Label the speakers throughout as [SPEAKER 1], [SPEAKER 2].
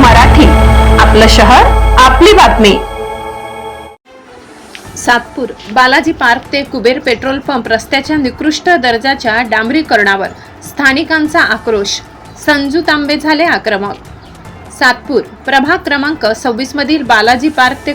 [SPEAKER 1] मराठी. आपलं शहर आपली बातमी.
[SPEAKER 2] सातपूर बालाजी पार्क ते कुबेर पेट्रोल पंप रस्त्याच्या निकृष्ट दर्जाच्या डांबरीकरणावर स्थानिकांचा आक्रोश. संजू तांबे झाले आक्रमक. सातपूर प्रभाग क्रमांक सव्वीस मधील बालाजी पार्क ते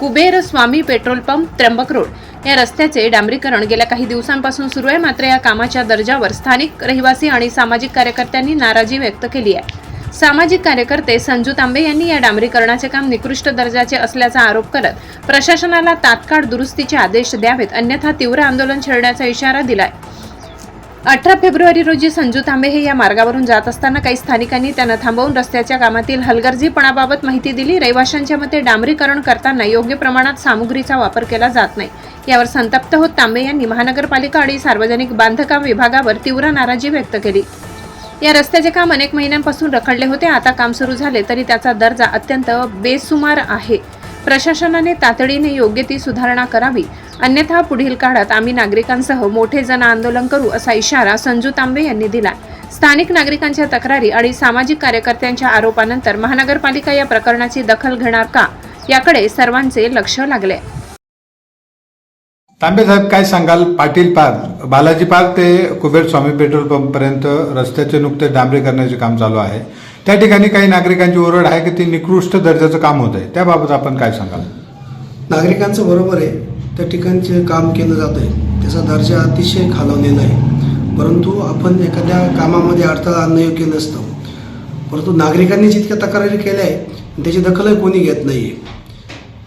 [SPEAKER 2] Kuber Swami petrol pump Trimbak road. या रस्त्याचे डांबरीकरण गेल्या काही दिवसांपासून सुरू आहे मात्र या कामाच्या दर्जावर स्थानिक रहिवासी आणि सामाजिक कार्यकर्त्यांनी नाराजी व्यक्त केली आहे. सामाजिक कार्यकर्ते संजू तांबे यांनी या डांबरीकरणाचे काम निकृष्ट दर्जाचे असल्याचा आरोप करत प्रशासनाला तात्काळ दुरुस्तीचे आदेश द्यावेत अन्यथा तीव्र आंदोलन छेडण्याचा इशारा दिलाय. अठरा फेब्रुवारी रोजी संजू तांबे हे या मार्गावरून जात असताना काही स्थानिकांनी त्यांना थांबवून रस्त्याच्या कामातील हलगर्जीपणाबाबत माहिती दिली. रहिवाशांच्या मते डांबरीकरण करताना योग्य प्रमाणात सामुग्रीचा वापर केला जात नाही. यावर संतप्त होत तांबे यांनी महानगरपालिका आणि सार्वजनिक बांधकाम विभागावर तीव्र नाराजी व्यक्त केली. या रस्त्याचे काम अनेक महिन्यांपासून रखडले होते. आता काम सुरू झाले तरी त्याचा दर्जा अत्यंत बेसुमार आहे. प्रशासनाने तातडीने योग्य ती सुधारणा करावी. अन्यथा पुढील काळात आम्ही नागरिकांसह मोठे जन आंदोलन करू असा इशारा संजू तांबे यांनी दिला स्थानिक नागरिकांच्या तक्रारी आणि सामाजिक कार्यकर्त्यांच्या आरोपानंतर महानगरपालिका या प्रकरणाची दखल घेणार का? याकडे सर्वांचे लक्ष लागले.
[SPEAKER 3] तांबे साहेब काय सांगाल? पाटील पार्क बालाजी पार्क ते कुबेर स्वामी पेट्रोल पंप पर्यंत रस्त्याचे नुकते डांबरे करण्याचे काम चालू आहे. त्या ठिकाणी काही नागरिकांची ओरड आहे की ती निकृष्ट दर्जाचं काम होत आहे त्याबाबत आपण काय सांगाल?
[SPEAKER 4] नागरिकांचं बरोबर आहे. त्या ठिकाणचे काम केलं जातं आहे त्याचा दर्जा अतिशय खालवलेला आहे. परंतु आपण एखाद्या कामामध्ये अडथळा आणणं योग्य नसतं. परंतु नागरिकांनी जितक्या तक्रारी केल्या आहे त्याची दखलही कोणी घेत नाही आहे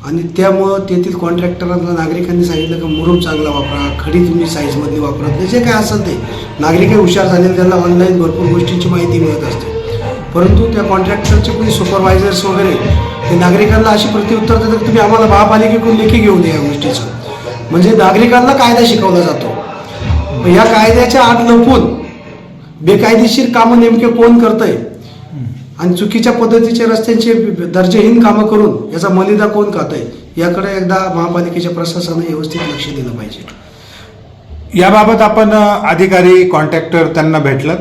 [SPEAKER 4] आणि त्यामुळं तेथील कॉन्ट्रॅक्टरांना नागरिकांनी सांगितलं की मुरुम चांगला वापरा खडी तुम्ही साईजमधली वापरा. ते जे काय असेल ते. नागरिक हुशार झालेले त्यांना ऑनलाईन भरपूर गोष्टींची माहिती मिळत असते. परंतु त्या कॉन्ट्रॅक्टरचे कोणी सुपरवायझर्स वगैरे ते नागरिकांना अशी प्रत्युत्तर देतात की तुम्ही आम्हाला महापालिकेकडून लेखी घेऊन या गोष्टीचं. म्हणजे नागरिकांना कायदा शिकवला जातो. या कायद्याच्या आत लपून बेकायदेशीर कामं नेमके कोण करतंय? आणि चुकीच्या पद्धतीचे रस्त्यांचे दर्जेहीन कामं करून याचा मलिदा कोण खात आहे याकडे एकदा महापालिकेच्या प्रशासनाने व्यवस्थित लक्ष दिलं पाहिजे.
[SPEAKER 3] याबाबत आपण अधिकारी कॉन्ट्रॅक्टर त्यांना भेटलं?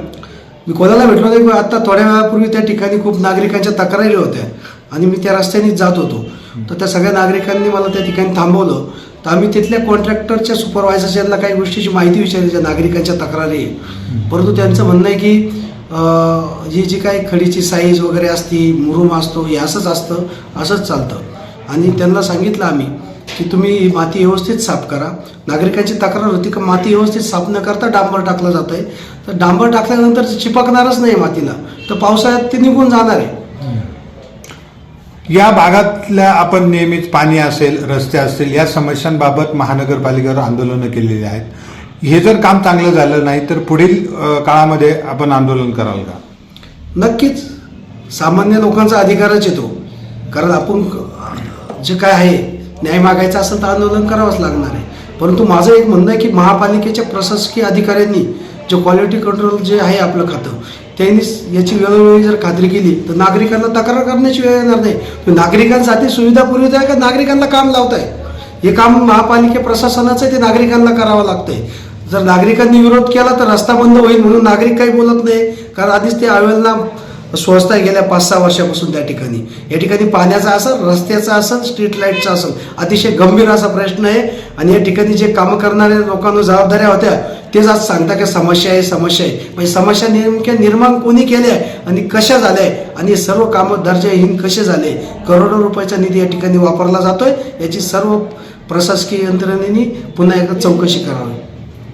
[SPEAKER 4] मी कोणाला भेटलो नाही पण आता थोड्या वेळापूर्वी त्या ठिकाणी खूप नागरिकांच्या तक्रारी होत्या आणि मी त्या रस्त्यानेच जात होतो. तर त्या सगळ्या नागरिकांनी मला त्या ठिकाणी थांबवलं. तर आम्ही तिथल्या कॉन्ट्रॅक्टरच्या सुपरवायझर्स यांना काही गोष्टीची माहिती विचारली ज्या नागरिकांच्या तक्रारी आहे परंतु त्यांचं म्हणणं आहे की जी ही जी काही खडीची साईज वगैरे असती मुरुम असतो हे असंच असतं असंच चालतं. आणि त्यांना सांगितलं आम्ही की तुम्ही ही माती व्यवस्थित साफ करा. नागरिकांची तक्रार होती की माती व्यवस्थित साफ न करता डांबर टाकलं जात आहे तर डांबर टाकल्यानंतर चिपकणारच नाही मातीला. तर पावसाळ्यात ते निघून जाणार आहे.
[SPEAKER 3] या भागातल्या आपण नेहमीच पाणी असेल रस्ते असतील या समस्यांबाबत महानगरपालिकेवर आंदोलनं केलेली आहेत. हे जर काम चांगलं झालं नाही तर पुढील काळामध्ये आपण आंदोलन कराल का?
[SPEAKER 4] नक्कीच. सामान्य लोकांचा अधिकारच येतो. कारण आपण जे काय आहे न्याय मागायचा असेल तर आंदोलन करावंच लागणार आहे. परंतु माझं एक म्हणणं आहे की महापालिकेच्या प्रशासकीय अधिकाऱ्यांनी जे क्वालिटी कंट्रोल जे आहे आपलं खातं त्यांनी याची वेळोवेळी जर खात्री केली तर नागरिकांना तक्रार करण्याची वेळ येणार नाही. नागरिकांसाठी सुविधा पुरवित आहे का नागरिकांना काम लावत आहे हे काम महापालिके प्रशासनाचं आहे, ते नागरिकांना करावं लागतंय. जर नागरिकांनी विरोध केला तर रस्ता बंद होईल म्हणून नागरिक काही बोलत नाही. कारण आधीच ते आवेलना स्वस्त आहे गेल्या पाच सहा वर्षापासून त्या ठिकाणी. या ठिकाणी पाण्याचा असेल रस्त्याचा असेल स्ट्रीट लाईटचा असेल अतिशय गंभीर असा प्रश्न आहे. आणि या ठिकाणी जे कामं करणाऱ्या लोकांना जबाबदाऱ्या होत्या तेच आज सांगता की समस्या आहे समस्या आहे. म्हणजे समस्या नेमक्या निर्माण कोणी केल्या आणि कशा झाल्या आणि सर्व कामं दर्जाहीन कसे झाले करोडो रुपयाचा निधी या ठिकाणी वापरला जातोय. याची सर्व प्रशासकीय यंत्रणेने पुन्हा एकदा चौकशी करावी.